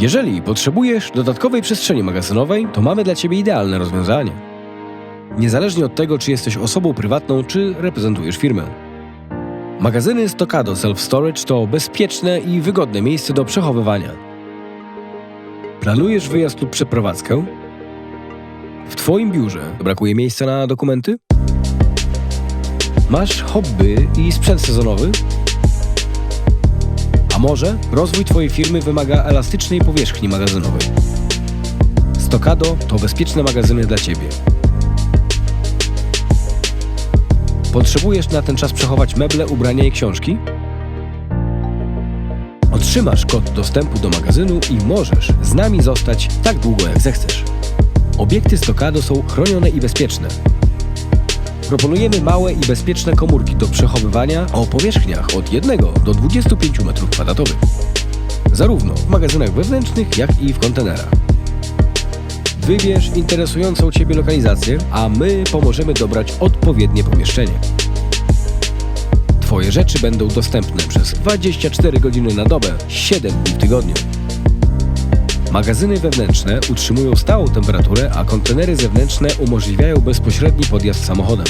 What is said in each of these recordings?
Jeżeli potrzebujesz dodatkowej przestrzeni magazynowej, to mamy dla Ciebie idealne rozwiązanie. Niezależnie od tego, czy jesteś osobą prywatną, czy reprezentujesz firmę. Magazyny Stokado Self Storage to bezpieczne i wygodne miejsce do przechowywania. Planujesz wyjazd lub przeprowadzkę? W Twoim biurze brakuje miejsca na dokumenty? Masz hobby i sprzęt sezonowy? A może rozwój Twojej firmy wymaga elastycznej powierzchni magazynowej? Stokado to bezpieczne magazyny dla Ciebie. Potrzebujesz na ten czas przechować meble, ubrania i książki? Otrzymasz kod dostępu do magazynu i możesz z nami zostać tak długo jak zechcesz. Obiekty Stokado są chronione i bezpieczne. Proponujemy małe i bezpieczne komórki do przechowywania o powierzchniach od 1 do 25 m2. Zarówno w magazynach wewnętrznych, jak i w kontenerach. Wybierz interesującą Ciebie lokalizację, a my pomożemy dobrać odpowiednie pomieszczenie. Twoje rzeczy będą dostępne przez 24 godziny na dobę, 7 dni w tygodniu. Magazyny wewnętrzne utrzymują stałą temperaturę, a kontenery zewnętrzne umożliwiają bezpośredni podjazd samochodem.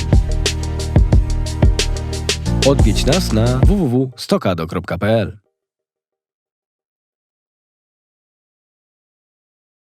Odwiedź nas na www.stokado.pl